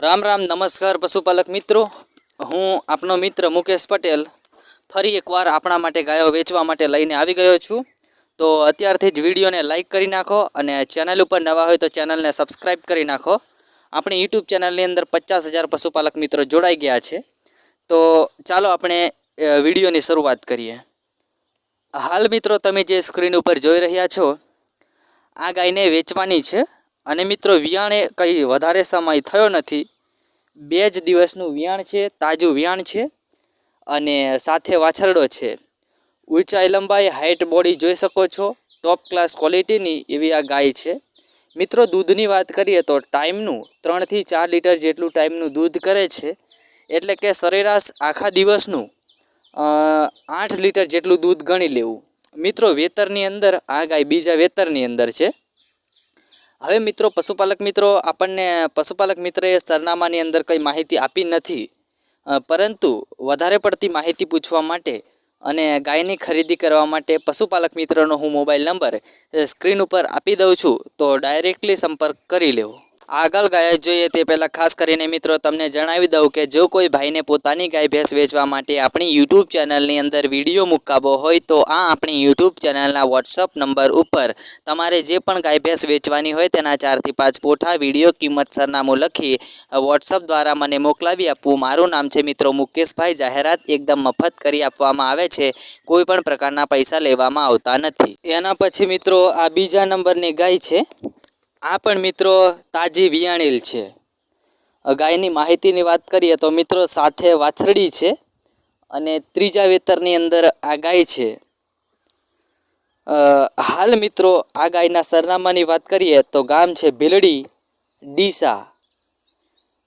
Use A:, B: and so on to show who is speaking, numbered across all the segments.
A: રામ રામ, નમસ્કાર પશુપાલક મિત્રો. હું આપનો મિત્ર મુકેશ પટેલ ફરી એકવાર આપણા માટે ગાયો વેચવા માટે લઈને આવી ગયો છું. તો અત્યારથી જ વિડીયોને લાઇક કરી નાખો અને ચેનલ ઉપર નવા હોય તો ચેનલને સબસ્ક્રાઈબ કરી નાખો. આપણી યુટ્યુબ ચેનલની અંદર પચાસ હજાર પશુપાલક મિત્રો જોડાઈ ગયા છે. તો ચાલો આપણે વિડીયોની શરૂઆત કરીએ. હાલ મિત્રો તમે જે સ્ક્રીન ઉપર જોઈ રહ્યા છો, આ ગાયને વેચવાની છે. અને મિત્રો, વિયાણે કંઈ વધારે સમય થયો નથી. બે જ દિવસનું વિયાણ છે, તાજું વિયાણ છે અને સાથે વાછરડો છે. ઊંચાઈ લંબાઈ હાઇટ બોડી જોઈ શકો છો. ટોપ ક્લાસ ક્વોલિટીની એવી આ ગાય છે. મિત્રો, દૂધની વાત કરીએ તો ટાઈમનું ત્રણથી ચાર લીટર જેટલું ટાઈમનું દૂધ કરે છે. એટલે કે સરેરાશ આખા દિવસનું આઠ લીટર જેટલું દૂધ ગણી લેવું. મિત્રો, વેતરની અંદર, આ ગાય બીજા વેતરની અંદર છે. હવે મિત્રો, પશુપાલક મિત્રો, આપણને પશુપાલક મિત્રએ સરનામાની અંદર કંઈ માહિતી આપી નથી પરંતુ વધારે પડતી માહિતી પૂછવા માટે અને ગાયની ખરીદી કરવા માટે પશુપાલક મિત્રનો હું મોબાઈલ નંબર સ્ક્રીન ઉપર આપી દઉં છું, તો ડાયરેક્ટલી સંપર્ક કરી લેવો. આગળ ગાય જોઈએ તે પહેલાં ખાસ કરીને મિત્રો તમને જણાવી દઉં કે જો કોઈ ભાઈને પોતાની ગાય ભેંસ વેચવા માટે આપણી યુટ્યુબ ચેનલની અંદર વીડિયો મુકાવવો હોય તો આ આપણી યુટ્યુબ ચેનલના વોટ્સઅપ નંબર ઉપર તમારે જે પણ ગાય ભેંસ વેચવાની હોય તેના ચારથી પાંચ પોઠા વીડિયો કિંમત સરનામું લખી વોટ્સઅપ દ્વારા મને મોકલાવી આપવું. મારું નામ છે મિત્રો મુકેશભાઈ જાહેરાત. એકદમ મફત કરી આપવામાં આવે છે. કોઈ પણ પ્રકારના પૈસા લેવામાં આવતા નથી. એના પછી મિત્રો આ બીજા નંબરની ગાય છે. આ પણ મિત્રો તાજી વિયાણેલ છે. ગાયની માહિતીની વાત કરીએ તો મિત્રો સાથે વાછરડી છે અને ત્રીજા વેતરની અંદર આ ગાય છે. હાલ મિત્રો આ ગાયના સરનામાની વાત કરીએ તો ગામ છે ભીલડી, ડીસા.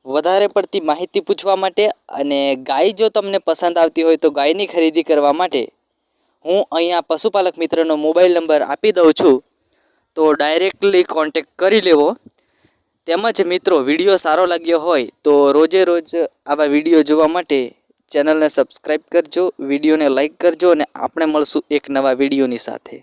A: વધારે પડતી માહિતી પૂછવા માટે અને ગાય જો તમને પસંદ આવતી હોય તો ગાયની ખરીદી કરવા માટે હું અહીંયા પશુપાલક મિત્રનો મોબાઈલ નંબર આપી દઉં છું. તો ડાયરેક્ટલી કોન્ટેક કરી લેવો. તેમજ મિત્રો વીડિયો સારો લાગ્યો હોય તો રોજે રોજ આવા વીડિયો જોવા માટે ચેનલને સબસ્ક્રાઈબ કરજો વિડીયોને લાઈક કરજો અને આપણે મળશું એક નવા વિડીયોની સાથે.